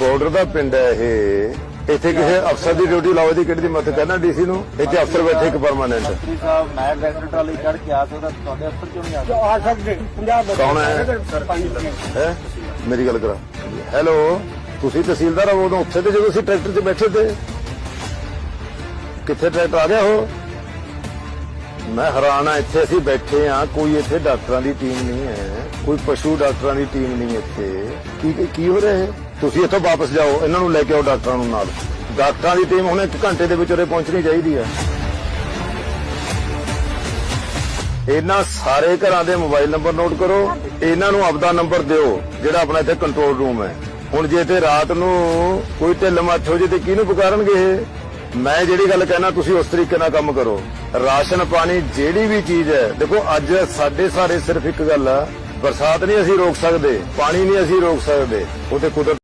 Border ਦਾ ਪਿੰਡ ਹੈ ਇਹ। ਇੱਥੇ ਕਿਸੇ ਅਫਸਰ ਦੀ ਡਿਊਟੀ ਲਾਓ ਦੀ ਕਿਹੜੀ ਦੀ ਮਤ ਕਹਿਣਾ ਡੀਸੀ ਨੂੰ? ਇੱਥੇ ਅਫਸਰ ਬੈਠੇ ਇੱਕ ਪਰਮਾਨੈਂਟ ਮੰਤਰੀ ਸਾਹਿਬ ਮੈਂ ਡਾਇਰੈਕਟਰ ਟਰਾਲੀ ਚੜ ਕੇ ਆ ਸਕਦਾ ਤੁਹਾਡੇ ਅਫਸਰ ਕਿਉਂ ਨਹੀਂ ਆ ਸਕਦੇ? ਆ ਸਕਦੇ 50 ਬੱਚੇ ਕੌਣ ਹੈ? ਸਰਪੰਚ ਹੈ? ਮੇਰੀ ਗੱਲ ਕਰਾ। ਹੈਲੋ ਤੁਸੀਂ ਤਹਿਸੀਲਦਾਰ ਹੋ ਉਦੋਂ ਉੱਥੇ ਤੇ ਜਦੋਂ ਅਸੀਂ ਟਰੈਕਟਰ 'ਚ ਬੈਠੇ ਤੇ। ਕਿੱਥੇ ਟਰੈਕਟਰ ਆ ਗਿਆ ਹੋ ਮੈਂ ਹੈਰਾਨ ਆ ਇੱਥੇ ਅਸੀਂ ਬੈਠੇ ਆ ਕੋਈ ਇੱਥੇ ਡਾਕਟਰਾਂ ਦੀ ਟੀਮ ਨਹੀਂ ਹੈ। ਕੋਈ ਪਸ਼ੂ ਡਾਕਟਰਾਂ ਦੀ ਟੀਮ ਨਹੀਂ ਇੱਥੇ। ਕੀ ਕੀ ਹੋ ਰਿਹਾ ਹੈ ਤੁਸੀਂ ਇੱਥੋਂ ਵਾਪਸ ਜਾਓ, ਇਹਨਾਂ ਨੂੰ ਲੈ ਕੇ ਆਓ ਡਾਕਟਰਾਂ ਨੂੰ ਨਾਲ। ਡਾਕਟਰਾਂ ਦੀ ਟੀਮ ਹੁਣ ਇੱਕ ਘੰਟੇ ਦੇ ਵਿੱਚ ਉਰੇ ਪਹੁੰਚਣੀ ਚਾਹੀਦੀ ਹੈ। ਇਹਨਾਂ ਸਾਰੇ ਘਰਾਂ ਦੇ ਮੋਬਾਈਲ ਨੰਬਰ ਨੋਟ ਕਰੋ, ਇਹਨਾਂ ਨੂੰ ਆਪਦਾ ਨੰਬਰ ਦਿਓ, ਜਿਹੜਾ ਆਪਣਾ ਇੱਥੇ ਕੰਟਰੋਲ ਰੂਮ ਹੈ। ਹੁਣ ਜੇ ਤੇ ਰਾਤ ਨੂੰ ਕੋਈ ਢਿੱਲ ਮੱਠ ਹੋ ਜੇ ਤੇ ਕਿਹਨੂੰ ਪੁਕਾਰਨਗੇ ਇਹ? ਮੈਂ ਜਿਹੜੀ ਗੱਲ ਕਹਿਣਾ, ਤੁਸੀਂ ਉਸ ਤਰੀਕੇ ਨਾਲ ਕੰਮ ਕਰੋ। ਰਾਸ਼ਨ ਪਾਣੀ ਜਿਹੜੀ ਵੀ ਚੀਜ਼ ਹੈ, ਦੇਖੋ ਅੱਜ ਸਾਡੇ ਸਾਰੇ ਸਿਰਫ ਇੱਕ ਗੱਲ ਆ, ਬਰਸਾਤ ਨਹੀਂ ਅਸੀਂ ਰੋਕ ਸਕਦੇ, ਪਾਣੀ ਨਹੀਂ ਅਸੀਂ ਰੋਕ ਸਕਦੇ, ਉਹ ਤੇ ਕੁਦਰਤ